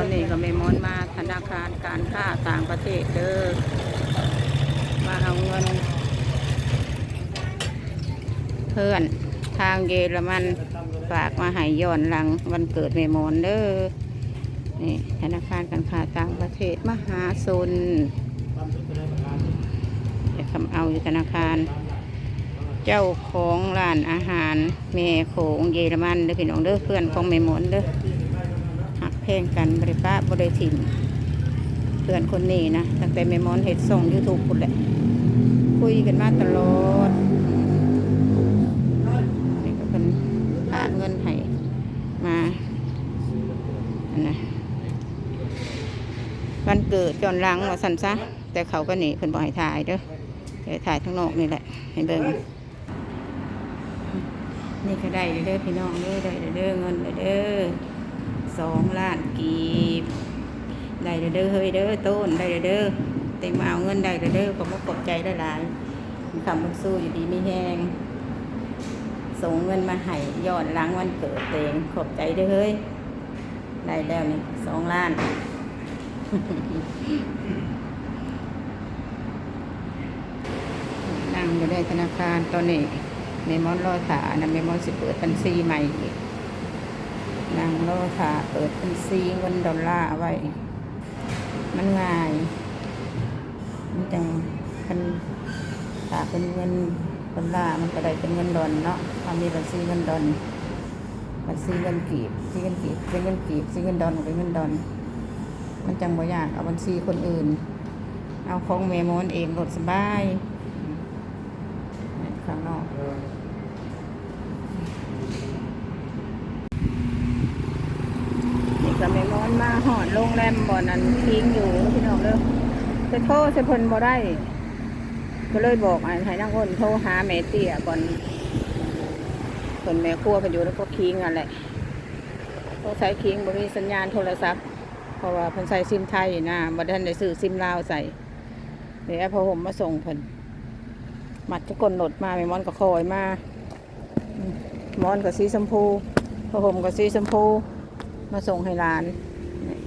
อนนี้ก็ไม่มอนมาธนาคารการค้าต่างประเทศเด้อมาเอาเงิน เพื่อนทางเยอรมันฝากมาห้ย้อนหลังวันเกิดเมมอนเด้อนี่ธนาคารการค้าต่างประเทศมหาชนจะคำเอาอยู่ธนาคาร เจ้าของร้านอาหารเมโขงเยอรมันเด้อพี่น้องเด้อเพื่อนของเมมอนเด้อ หักแพงกันบริป้าบริถินเพื่อนคนนี้นะตั้งแต่เมมอนเห็ดส่งยูทูบคุณแหละคุยกันมาตลอดนี่ก็เป็นฝากเงินให้มาอันนะวันเกิดจอนลังว่าสันซะ แต่เขาก็หนีเพิ่นบอกให้ถ่ายเด้อแต่ถ่ายข้งนอกนี่แหละให้เบิ่งนี่ก็ได้เด้อพี่น้องเด้อได้เด้อเงินเด้อ สองล้านกีบได้เด้อเฮ้ยเด้อต้นได้เด้อเต็มเอาเงินได้เด้อขอบคุณขอบใจได้หลายมีคำมันสู้อยู่ดีไม่แห้งส่งเงินมาให้ยอดล้างวันเกิดเองขอบใจเด้วยเฮ้ยได้แล้วนี่สองล้านนั่งอยู่ในธนาคารตอนนี้เมมอนรอถานะเมมอนสิเปิดบัญชีใหม่อีก นั่งรอถาเปิดบัญชีเงินดอลลาร์ไว้ มันง่าย มันจังคันถ้าเป็นเงินดอลลาร์มันก็ได้เป็นเงินดอนเนาะถ้ามีบัญชีเงินดอนบัญชีเงินกีบซีเงินกีบเป็นเงินกีบซีเงินดอนเป็นเงินดอน มันจังบ่ยากเอาบัญชีคนอื่น เอาของเมมอนเองรถสบายข้างนอก นี่ก็เมอนมาหอดโรงแรมบ่อนั้นทิ้งอยู่พี่น้องเด้อจะโทษจะพนบ่ได้ ก็เลยบอกอ่ให้นางอ้นโทรหาแม่เตี้ยก่อนคนแม่ครัวเพิ่นอยู่แล้วก็คิงอะแหละโทรใช้คิงบ่มีสัญญาณโทรศัพท์เพราะว่าเพิ่นใส่ซิมไทยนะบ่ทันได้ซื้อซิมลาวใส่เดี๋ยวพอผมมาส่งเพิ่นมัดจะกลหนดมาแม่มอนก็คอยมามมอนก็สีชมพูพอผมก็สีชมพู มาส่งให้ร้านนี่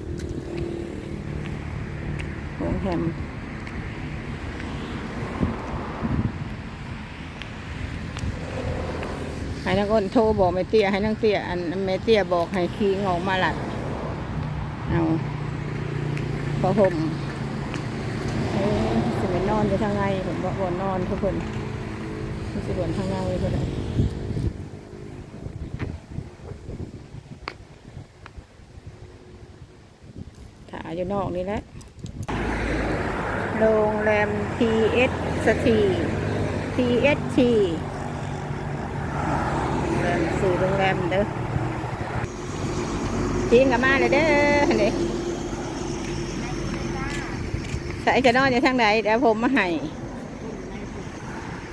โรงแฮมให้นางอ้นโทรบอกแม่เตี้ยให้นางเตี้ยอันแม่เตี้ยบอกให้คีงอกมาหลัดเอาพอผมเอ้ยสิไปนอนอยู่ทางในผมบอกว่านอนทุกคนมันสิบนทางในก็ได้ อยู่นอกนี่แหละ โรงแรม PS สถี PST โรงแรมสู่โรงแรมเด้อทิ้งกับมาเลยเด้อนี่ใส่จะนอนอยู่ทางไหนเดี๋ยวผมมาให้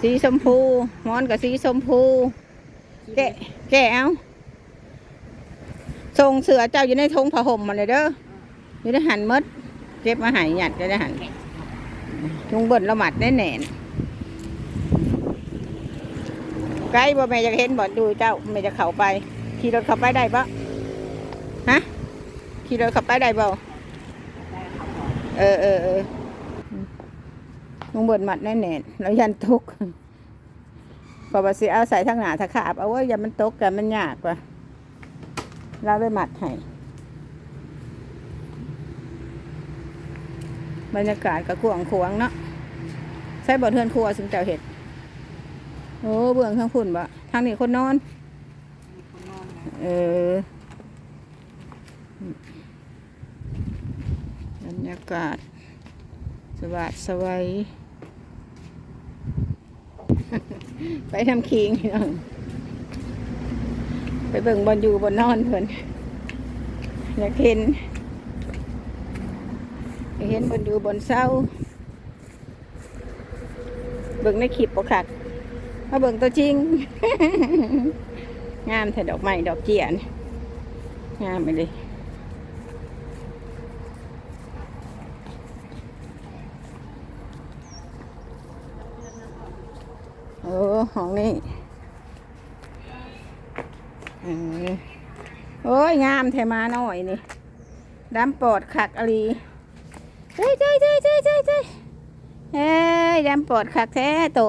สีชมพูมอนกับสีชมพูแกแกเอาทรงเสือเจ้าอยู่ในธงผ้าห่มมาเลยเด้อ อยู่ในหันหมดเก็บมาใหายหยัดจะได้หันลุงเบิ่นละหมัดแน่แน่นไกลบ่แม่จะเห็นบ่ดูเจ้าแม่จะเข้าไป ขี่รถเข้าไปได้ปะฮะขี่รถเข้าไปได้บ่เออเออเออลุงเบิ่นหมัดแน่แน่นแล้วยันทุกพอมาสิเอาใส่ทางหนาถ้าขาบเอาไว้อย่ามันตกกันมันยากกว่าเราได้หมัดให้ บรรยากาศก็กวางขวางเนาะใช้บ่อเทือนครัวซึ่งเจ้าเห็ดโอ้เบื้องข้างพุ่นบะทางนี้คนนอน เออบรรยากาศ สวัสดสวัยไปทำคิงพี่น้องไปเบิ่งบอลอยู่บนนอนเพิ่นอยากเห็น เห็นบอลอยู่บนเศร้าเบิ่งในคลิปปกคักมาเบิ่งตัวจริง งามแต่ดอกไม้ดอกเจียนงามไปเลยโอ้ห้องนี้เออโอ้ย งามแทมาหน่อยนี่ดำปอดขักอลี เฮ้ยเฮ้ยเฮ้ยเฮ้ยเฮ้ยเฮ้ยเฮ้ยดำปอดขักแท้โต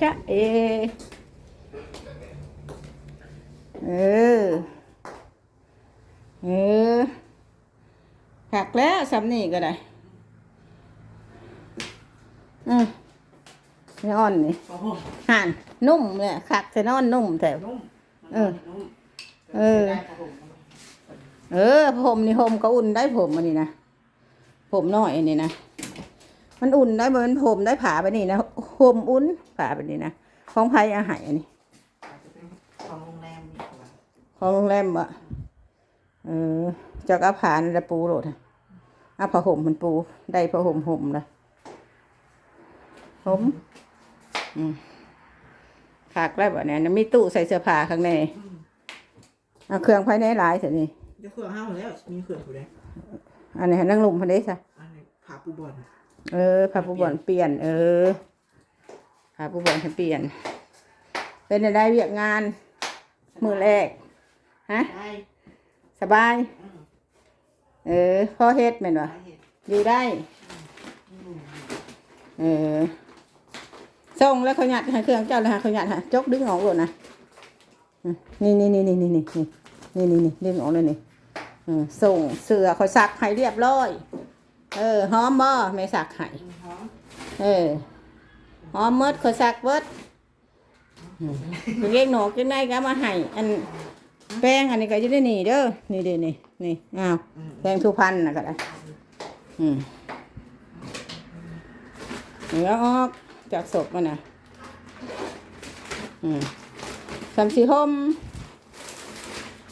จะเอเออ เออขักแล้วสำนี่ก็ได้อืมไม่อ่อนนี่โอ้โหห่านนุ่มเลยขักใส่นอนนุ่มแต่นุ่มเออนุ่มเออได้ครับผม เออผมนี่ผมก็อุ่นได้ผมอันนี้นะผมน้อยอันนี้นะมันอุ่นได้เหมือนผมได้ผ่าไปนี่นะผมอุ่นผ่าไปนี่นะของไผ่อาหารอันนี้ของโรงแรมนี่ของโรงแรมอะเออเจากอาผานแล้วปูโหลดอะเอาผ้าห่มมันปูได้ผ้าห่มห่มเลยห่มอืมขากได้บ่เนี่ยมีตู้ใส่เสื้อผ้าข้างในเอาเครื่องภายในหลายเสินี่ เดี๋ยวเครื่องห้าหมดแล้ว มีเครื่องอยู่เลยอันนี้นั่งลุมพันเด้ซะอันนี้ขาปูบอลเออผ้าปูบอลเปลี่ยน เออผ้าปูบอลให้เปลี่ยน เป็นได้เวียกงาน มือแรกฮะได้สบายอืมเออพ่อเฮ็ดแม่นวะได้เห็นอยู่ได้อืมเออส่งแล้วเขาหยัดให้เครื่องเจ้าเลยฮะเขาหยัดฮะจกดึงออกเลยนะอืมนี่นี่นี่นี่นี่นี่นี่นี่นี่ดึงออกเลยนี่เออ ส่งเสือเขาซักให้เรียบร้อย เออหอมบ่ไม่ซักให้หอมเออหอมเมดเขาซักเบิดอืมเล็กหนอกจังได้ก็เอามาให้อันแป้งอันนี้ก็จะได้นี่เด้อนี่เด้อนี่นี่อ้าวอืมแป้งทุพันนะก็ได้อืมเหนือออกจากศพมันนะอืมสำสีห่ม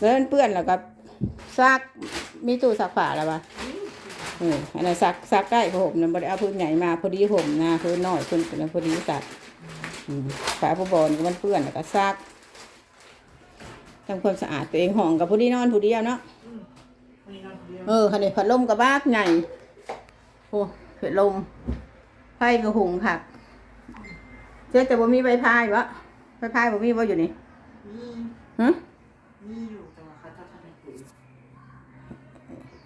แล้วมันเปื้อนแล้วก็ ซักมีตู้ซักผ้าแล้วปะเอออันนั้นซักซักได้เพราะผมนั้นบริเอาพื้นใหญ่มาพอดีผมนะพื้นน้อยพื้นเป็นพอดีซักอืมฝาผู้บอลก็มันเปื้อนแล้วก็ซักทำความสะอาดตัวเองห้องกับผู้ดีนอนผู้เดียวเนาะวันนี้นอนคนเดียวเออคันนี้พัดลมกับบ้ากใหญ่โอ้เผ็ดลมไพ่กับหุงผักเจ๊แต่บ่มีใบพายวะใบพายบ่มีบ่อยู่นี่มีฮะมีอยู่แต่ว่าเขาจะทำให้ปุ๋ย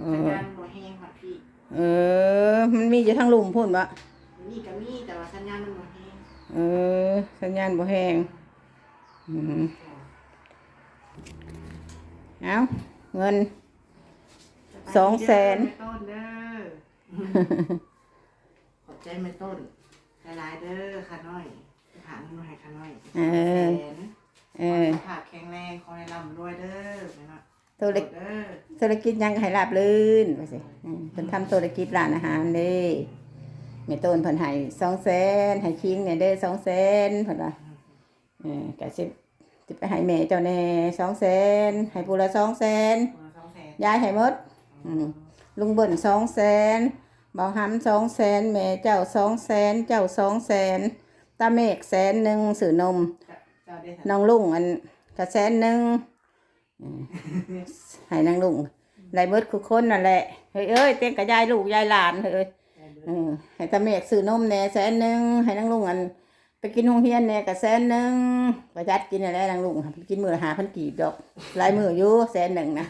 เอสัญอญาณบ่แห้งครับพี่เออ มันมีอยู่ทั้งลุมพุ่นปะมีก็มีแต่ว่าสัญญาณมันบ่แห้งเออ สัญญาณบ่แห้งอืมเอาเงิน สองแสน ไม่ต้นเด้อขอบใจไม่ต้นหลายๆเด้อค่ะน้อยผ่านมาให้ค่ะน้อยเออ แสน เออขภาพแข็งแรงขอให้ร่ำรวยเด้อแม่เนาะ ตัวเล็กเด้อธุรกิจยังก็ให้ราบลื่นว่าสิอืมเพิ่นทำธุรกิจร้านอาหารเด้แม่ต้นเพิ่นให้สองแสนให้คิงเนี่ยเด้สองแสนเพิ่นว่าเออก็สิสิไปให้แม่เจ้าแน่สองแสนให้ผู้ละสองแสนคนละสองแสนยายให้หมดอืมลุงเบิ่นสองแสนเบาหำสองแสนแม่เจ้าสองแสนเจ้าสองแสนตาเมฆแสนหนึ่งสื่อนมเจ้าได้น้องลุงอันก็แสนหนึ่งอืม ให้นางลุงไรเบิดคุกคนนั่นแหละเฮ้ยเอ้ยเต้นกับยายลูกยายหลานเฮ้ยเออให้ตาเมฆซื้อนมแหน่แสนหนึ่งให้นางลุงอัน ไปกินโรงเรียนแหน่ก็แสนหนึ่งประหยัดกินอะไรนางลุงกินมือละหาพันกีบดอกหลายมืออยู่แสนหนึ่งนะ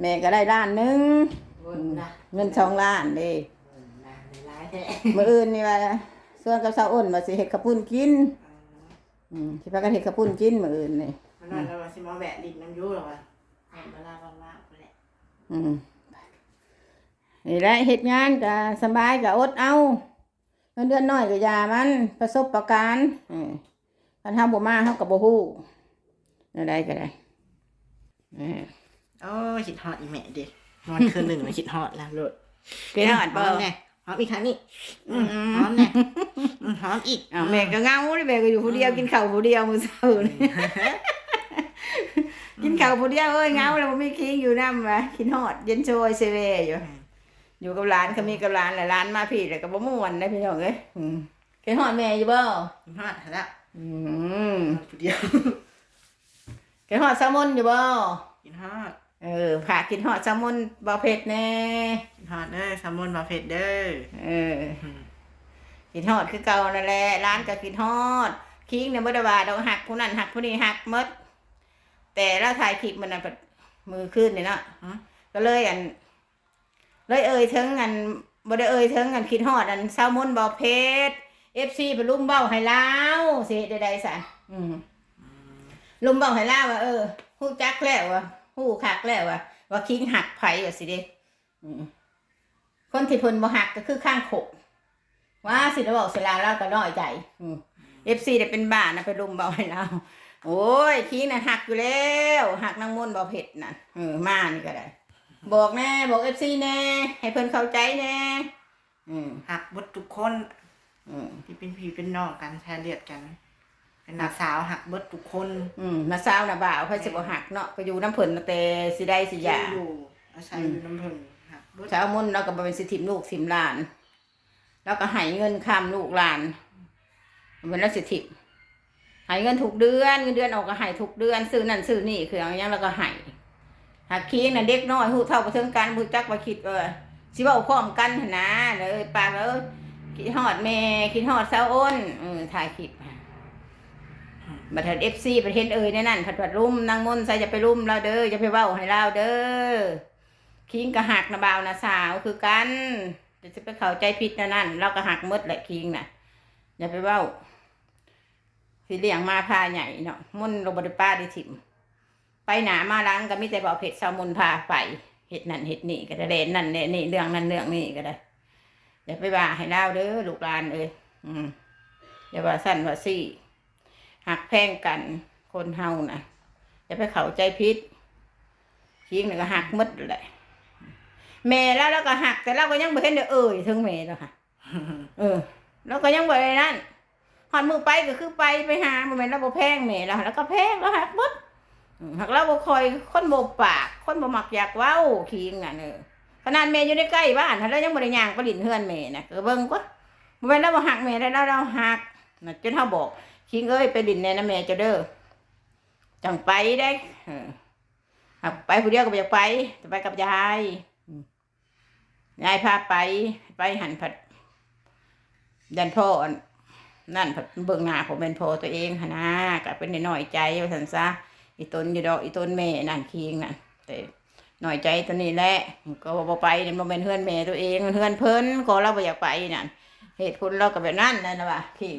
แม่ก็ได้ล้านหนึ่งเงินนะเงินสองล้านเด้เงินนะหลายๆแท้มื่ออื่นนี่ว่าส่วนกับสาวอ้นว่าสิเฮ็ดข้าวปุ้นกิน อืมสิพากันเฮ็ดข้าวปุ้นกินมื้ออื่นนี่มันนั่นแล้วว่าสิมาแวะดินน้ำยูหรอวะเอาเวลาว่างๆไปแหละอืมนี่แหละเฮ็ดงานก็สบายก็อดเอาเงินเดือนน้อยก็อย่ามัน ประสบประการณ์เออคันเฮาบ่มาเฮาก็บ่ฮู้นั่นได้ก็ได้เออโอ้ยคิดฮอดอีแม่ดินอนคืนหนึ่งมาคิดฮอดแล้วโลดเกินฮอดบ่หอมแน่ หอมอีกครั้งนี่อืมหอมแน่อืมหอมอีกอ้าวแม่ก็เหงาเด้แม่ก็อยู่ผู้เดียวกินข้าวผู้เดียวมื้อเช้านี่กินข้าวผู้เดียวเอ้ยเหงาแล้วบ่มีคิงอยู่นำว่ะกินฮอดเย็นโชยเซเวอยู่ อยู่กับร้านเขามีกับร้านแหละร้านมาพี่แล้วก็บ่ม่วนได้พี่น้องเอ้ยอืมกินฮอดแม่อยู่บ่คิดฮอดแล้วอืมนอนคนเดียวกินฮอดแซลมอนอยู่บ่กินฮอด เออผากกินฮอดแซลมอนบ่เผ็ดแน่กินฮอดเด้อแซลมอนบาเฟตเด้อเออกินฮอดคือเก่านั่นแหละร้านก็กินฮอดคิงเนี่ยบ่ได้ว่าดอกหักผู้นั้นหักผู้นี้หักหมด แต่เราถ่ายคลิปมันน่ะมือขึ้นเนี่ยเนาะก็เลยอัน เลยเอ่ยถึงอันบ่ได้เอ่ยถึงอันคิดฮอดอันเซามุนบ่เพชร FC ไปลุมเบ้าให้ลาวสิใดๆซะอืมลุมเบ้าให้ลาวว่าเออฮู้จักแล้วว่า ฮู้คักแล้วว่าว่าคิงหักไผว่าสิเด้อืมคนที่เพิ่นบ่หักก็คือข้างขกว่าสิได้บอกสิลาวเราก็น้อยใจอืม FC ได้เป็นบ้านะไปลุมเบ้าให้ลาวโอ้ยคิงน่ะหักอยู่แล้วหักนางมนต์บ่เผ็ดน่ะเออมานี่ก็ได้ บอกแน่บอก FC แน่ ให้เพิ่นเข้าใจแน่อืมหักบดทุกคนอืมที่เป็นพี่เป็นน้องกันแทนเลียดกันเป็ นน้าสาวหักเบิดทุกคนอืมนาซาวนาบ่าวเพิ่นสิบ่หักเนาะก็อยู่น้ำเพิ่นมาแต่สิได้สิหยาอยู่อาศัยอยู่น้ำเพิ่นหักเบิดชาวมุนเราก็บ่เป็นสิทิมลูกสิมหลาน แล้วก็ให้เงินคำลูกหลานเป็นแล้วสิทิมให้เงินทุกเดือนเงินเดือนออกก็ให้ทุกเดือนซื้อนั่นซื้อนี่คืออย่างยังแล้วก็ให้หักคิงน่ะเด็กน้อยฮู้เท่าบ่ถึงกันบ่จักว่าคิดว่าสิเว้าพร้อมกันหั่นนะเลยปากแล้วคิดฮอดแม่คิดฮอดสาวอ้นเออถ่ายคลิป บัดเทิดเอฟซีประเทศเอ่ยในนั่นผัดผัดรุ่มนางมนใส่จะไปรุ่มเราเด้อจะไปเว้าให้เราเด้อคิงกะหักนะบ่าวนะสาวคือกันจะไปเข้าใจผิดนะนั่น เราก็หักมดแหละคิงน่ะ อย่าไปเว้าสิเลี้ยงมาพาใหญ่เนาะมนต์ลงบไดป้าไดิถิ่ม ไปหนามาหลังก็มีแต่บอกเผ็ดแซลมอนพาไปเห็ดนั่นเห็ดนี่ก็ได้เล่นนั่นเนี่ยนี่เรื่องนั่นเรื่องนี่ก็ได้อย่าไปว่าให้เราเด้อลูกหลานเอ้ยอืมอย่าว่าสั้นว่าซี่ หักแพงกันคนเฮานะอย่าไปเข้าใจผิดคิงนี่ก็หักมดแหละแม่แล้วเราก็หักแต่เราก็ยังบ่เห็นได้เอ่ยถึงแม่แล้วค่ะ เออเราก็ยังบ่ได้นั่นหอนมือไปก็คือไปไปหาบ่แม่นเราบ่แพงแม่แล้วแล้วก็แพงแล้วหักมดอืมหักเราบ่คอยคนบ่ปาก คนบ่มักอยากเว้าคิงน่ะเออขนาดแม่อยู่ใใกล้บ้านถ้าเรายังบ่ได้ย่างไปลิ้นเฮือนแม่น่ะก็เบิ่งก็บ่แม่นเราบ่หักแม่แล้วเราหักน่ะจนเฮาบอก คิงเอ้ยไปดินในน้ำแม่เจ้าเด้อจังไปได้หักไปผู้เดียวก็บ่อยากไปจะไปกับยายยายพาไป ไปหันผัดดันพ่อนั่นผัดเบิ่งหน้าผมเป็นพ่อตัวเองนนะก็เป็นหน้อยใจว่าสันซะอีต้นอยู่ดอกอีต้นแม่นั่นคิงนั่นแต่หน้อยใจตัวนี้แหละก็บ่ไปเนี่ยมันเป็นเฮือนแม่ตัวเองเฮือนเพิ่นก็เราบ่อยากไปนั่นเหตุผลเราก็แบบนั้นนั่นนะว่ะคิง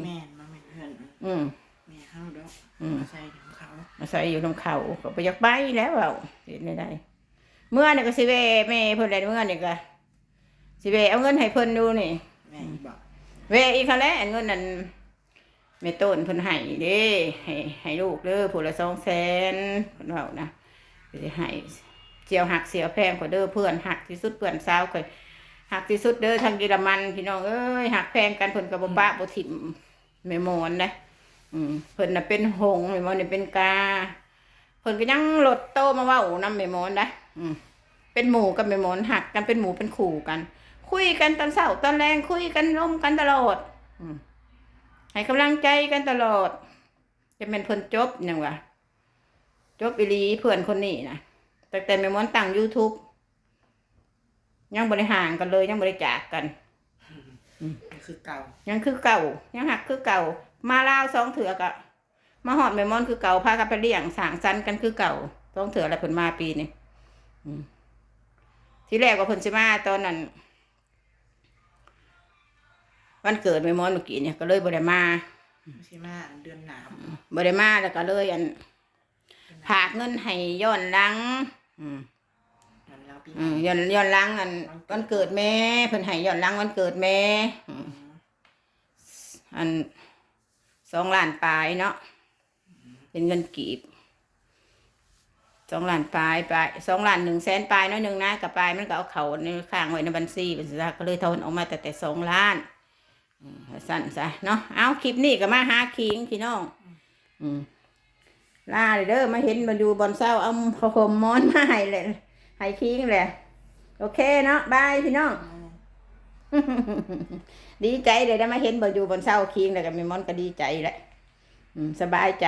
อนอืมแม่เฮาดอกอืมใส่ของเขามาใส่อยู่ลำเขาก็ไปอยากไปแล้วเอาเห็นได้ได้เมื่อนี่ก็สิเวแม่เพิ่นได้เมื่อนี่ก็สิเวเอาเงินให้เพิ่นดูนี่ แม่บอกเวอีกครั้งแล้วเงินนั้นแม่ต้นเพิ่นให้เด้ให้ให้ลูกเด้อผู้ละสองแสนเพิ่นเว้านะสิให้เจียวหักเสียวแพงกว่าเด้อเพื่อนหักที่สุดเพื่อนสาวเคยหักที่สุดเด้อทางเยอรมันพี่น้องเอ้ยหักแพงกันเพิ่นก็บ่ปะบ่ถิ่มแม่หมอนนะอืม เพิ่นน่ะเป็นหงส์แม่หมอนนี่เป็นกา เพิ่นก็ยังลดโตมาเว้านำแม่หมอนนะอืมเป็นหมู่กับแม่หมอนหักกันเป็นหมู่เป็นขู่กัน คุยกันตอนเช้าตอนแรงคุยกันร่มกันตลอดอืมให้กำลังใจกันตลอด จะเป็นเพิ่นจบหยังวะจบอีหลีเพื่อนคนนี้นะแต่แต่แม่หมอนตั้ง YouTube ยังบริห่างกันเลยยังบริจากกันนี่คือเก่า ยังคือเก่า ยังหักคือเก่า มาลาวสองเถือกอะมาหอดแมมอนคือเก่าพากันไปเลี้ยงสางซันกันคือเก่าสองเถืออะไรเพิ่นมาปีนี้อืมทีแรกว่าเพิ่นสิมาตอนนั้นวันเกิดแมมอนเมื่อกี้เนี่ยก็เลยบ่ได้มาไม่ใช่มาเดือนหนาวบ่ได้มาแล้วก็เลยอันผากเงินให้ย้อนหลังอืมเดือนแล้วปีอืมย้อนย้อนหลังอันวันเกิดแม่เพิ่นให้ย้อนหลังวันเกิดแม่อืมอัน สองล้านปลายเนาะเป็นเงินกีบสองล้านปลายปลายสองล้านหนึ่งแสนปลายเน้อยหนึ่งนะกับปลายมันก็เอาเขาในข้างไว้ในบัญชีเป็นสิก็เลยทอนออกมาแต่แต่สองล้านอืมสั้นซะเนาะเอาคลิปนี้ก็มาหาคิงพี่น้องอืมลาเลยเด้อมาเห็นมาดูบอลเศร้าเอาผ้าห่มมอนมาให้เลยให้คิงเลยโอเคเนาะบายพี่น้อง ดีใจเลยได้มาเห็นบ่อยู่บนเศร้าคิงแล้วก็มีมอนก็ดีใจแหละสบายใจ